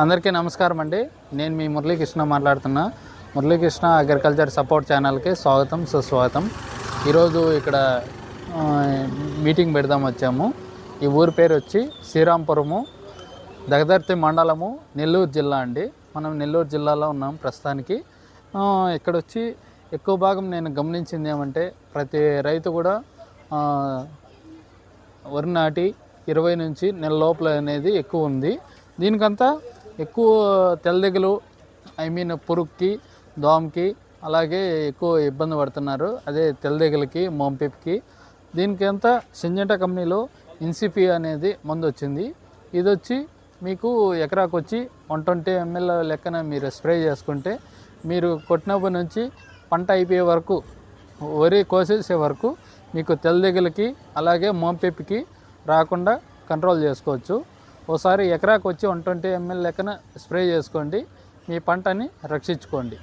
అందరికీ నమస్కారం అండి. నేను మీ మురళీకృష్ణ మాట్లాడుతున్నా. మురళీకృష్ణ అగ్రికల్చర్ సపోర్ట్ ఛానల్కి స్వాగతం సుస్వాగతం. ఈరోజు ఇక్కడ మీటింగ్ పెడదాం వచ్చాము. ఈ ఊరి పేరు వచ్చి శ్రీరాంపురము దగదర్తి మండలము నెల్లూరు జిల్లా అండి. మనం నెల్లూరు జిల్లాలో ఉన్నాం ప్రస్తుతానికి. ఇక్కడ వచ్చి ఎక్కువ భాగం నేను గమనించింది ఏమంటే ప్రతి రైతు కూడా వరి నాటి ఇరవై నుంచి నెల లోపల అనేది ఎక్కువ ఉంది. దీనికంతా ఎక్కువ తెల్లదెగలు ఐ మీన్ పురుగుకి దోమకి అలాగే ఎక్కువ ఇబ్బంది పడుతున్నారు. అదే తెల్లదెగలకి మోంపిప్కి. దీనికి అంతా కంపెనీలో ఇన్సిపి అనేది మందు వచ్చింది. ఇది వచ్చి మీకు ఎకరాకు వచ్చి వన్ ట్వంటీ ఎంఎల్ లెక్కన మీరు స్ప్రే చేసుకుంటే మీరు కొట్టినప్పటి నుంచి పంట అయిపోయే వరకు వరి కోసేసే వరకు మీకు తెల్లదెగలకి అలాగే మోంపిప్కి రాకుండా కంట్రోల్ చేసుకోవచ్చు. ఓసారి ఎకరాకు వచ్చి వన్ ట్వంటీ ఎంఎల్ లెక్కన స్ప్రే చేసుకోండి. మీ పంటని రక్షించుకోండి.